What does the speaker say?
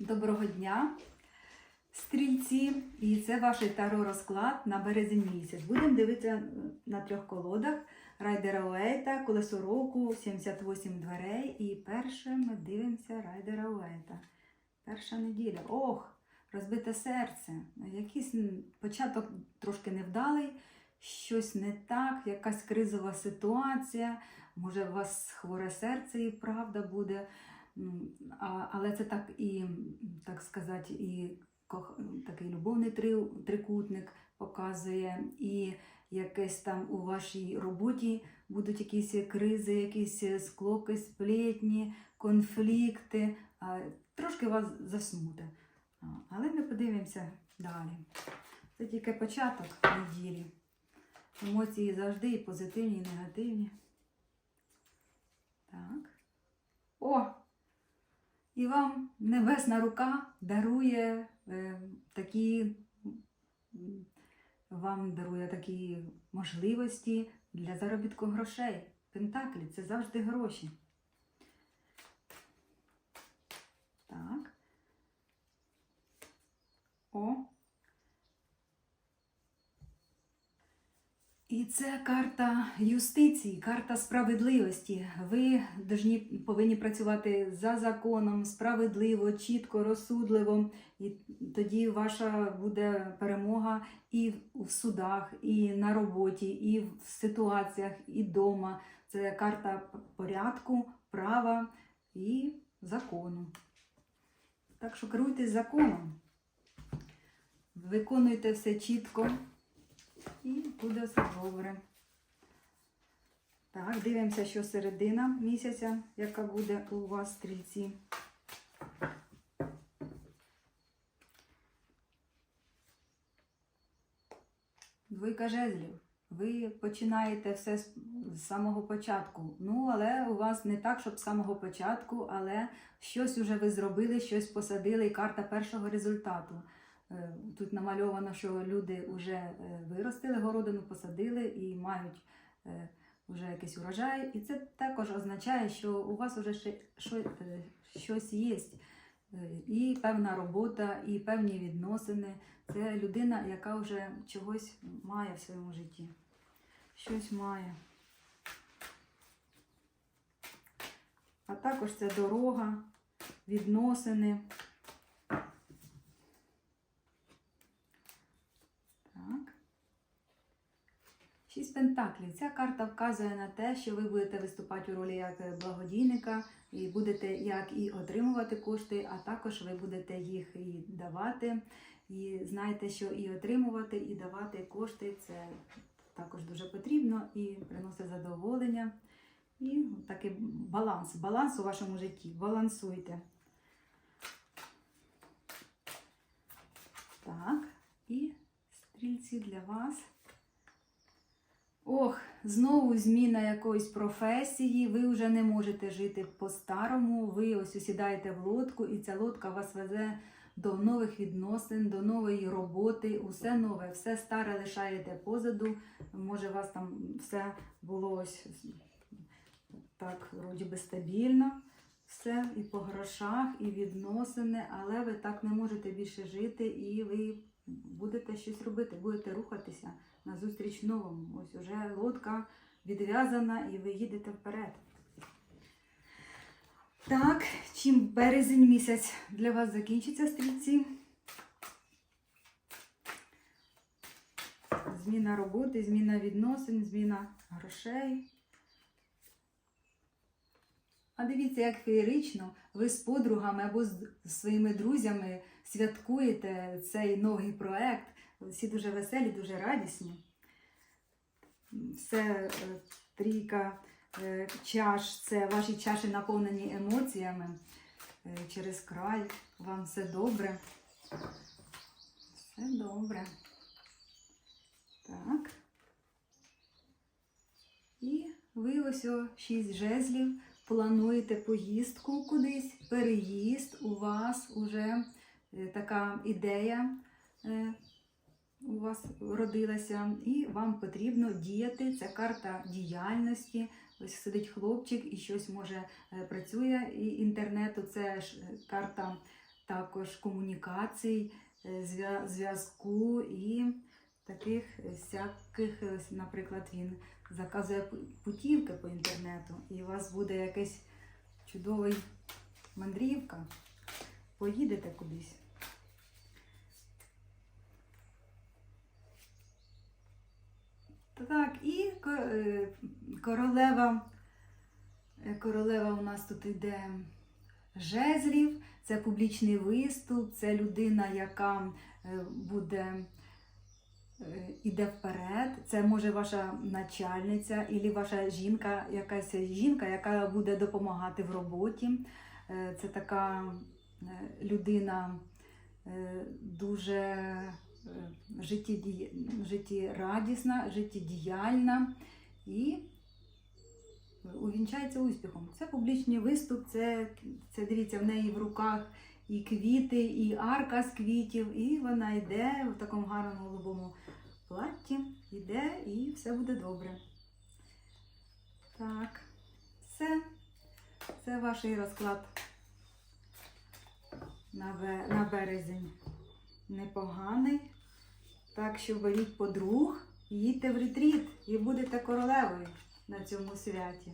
Доброго дня, стрільці! І це ваш таро розклад на березень місяць. Будемо дивитися на трьох колодах Райдера Уейта, колесо року, 78 дверей. І перше ми дивимося Райдера Уейта. Перша неділя. Ох, розбите серце. Якийсь початок трошки невдалий, щось не так, якась кризова ситуація. Може, у вас хворе серце і правда буде. А- Але це так і, так сказати, і такий любовний три- трикутник показує, і якесь там у вашій роботі будуть якісь кризи, якісь склоки, сплетні, конфлікти. Трошки вас засмуте. Але ми подивимося далі. Це тільки початок неділі. Емоції завжди і позитивні, і негативні. Так. О! І вам небесна рука дарує е, такі, вам дарує такі можливості для заробітку грошей. Пентаклі це завжди гроші. Так. О. І це карта юстиції, карта справедливості. Ви повинні працювати за законом, справедливо, чітко, розсудливо. І тоді ваша буде перемога і в судах, і на роботі, і в ситуаціях, і вдома. Це карта порядку, права і закону. Так що керуйтесь законом. Виконуйте все чітко. І буде все добре. Так, дивимося, що середина місяця, яка буде у вас стрільці. Двойка жезлів. Ви починаєте все з самого початку. Ну, але у вас не так, щоб з самого початку, але щось уже ви зробили, щось посадили, і карта першого результату. Е, Тут намальовано, що люди вже виростили городину, посадили і мають е, вже якийсь урожай. І це також означає, що у вас вже е, щось є. Е, І певна робота, і певні відносини. Це людина, яка вже чогось має в своєму житті. Щось має. А також це дорога, відносини. Так. Шість пентаклів. Ця карта вказує на те, що ви будете виступати у ролі як благодійника, і будете як і отримувати кошти, а також ви будете їх і давати. І знаєте, що і отримувати, і давати кошти це також дуже потрібно і приносить задоволення. І такий баланс, баланс у вашому житті. Балансуйте. Так, і стрільці для вас. Ох, знову зміна якоїсь професії. Ви вже не можете жити по-старому. Ви ось усідаєте в лодку, і ця лодка вас везе до нових відносин, до нової роботи. Усе нове, все старе лишаєте позаду. Може, у вас там все було ось так, вроді би стабільно. Все і по грошах, і відносини, але ви так не можете більше жити, і ви будете щось робити, будете рухатися назустріч новому. Ось уже лодка відв'язана і ви їдете вперед. Так, чим березень місяць для вас закінчиться стрільці? Зміна роботи, зміна відносин, зміна грошей. А дивіться, як феєрично ви з подругами або з своїми друзями святкуєте цей новий проект. Всі дуже веселі, дуже радісні. Все е, трійка е, чаш, це ваші чаші наповнені емоціями е, через край. Вам все добре. Все добре. Так. І ви ось о шість жезлів плануєте поїздку кудись, переїзд, у вас уже е, така ідея е, у вас родилася, і вам потрібно діяти. Це карта діяльності. Ось сидить хлопчик і щось може е, працює і інтернету. Це ж карта також комунікацій, зв'язку і таких всяких, наприклад, він заказує путівки по інтернету, і у вас буде якийсь чудовий мандрівка. Поїдете кудись. Так, і е, королева. е, Королева у нас тут іде жезлів, це публічний виступ, це людина, яка е, буде іде вперед. Це може ваша начальниця, або ваша жінка, якась жінка, яка буде допомагати в роботі. Е, Це така е, людина е, дуже е, життєрадісна, життєдіяльна і увінчається успіхом. Це публічний виступ, це, це дивіться, в неї в руках і квіти, і арка з квітів, і вона йде в такому гарному голубому платті, йде і все буде добре. Так, все. Це ваш розклад на, бе- на березень. Непоганий. Так що беріть подруг, їдьте в ретріт і будете королевою на цьому святі.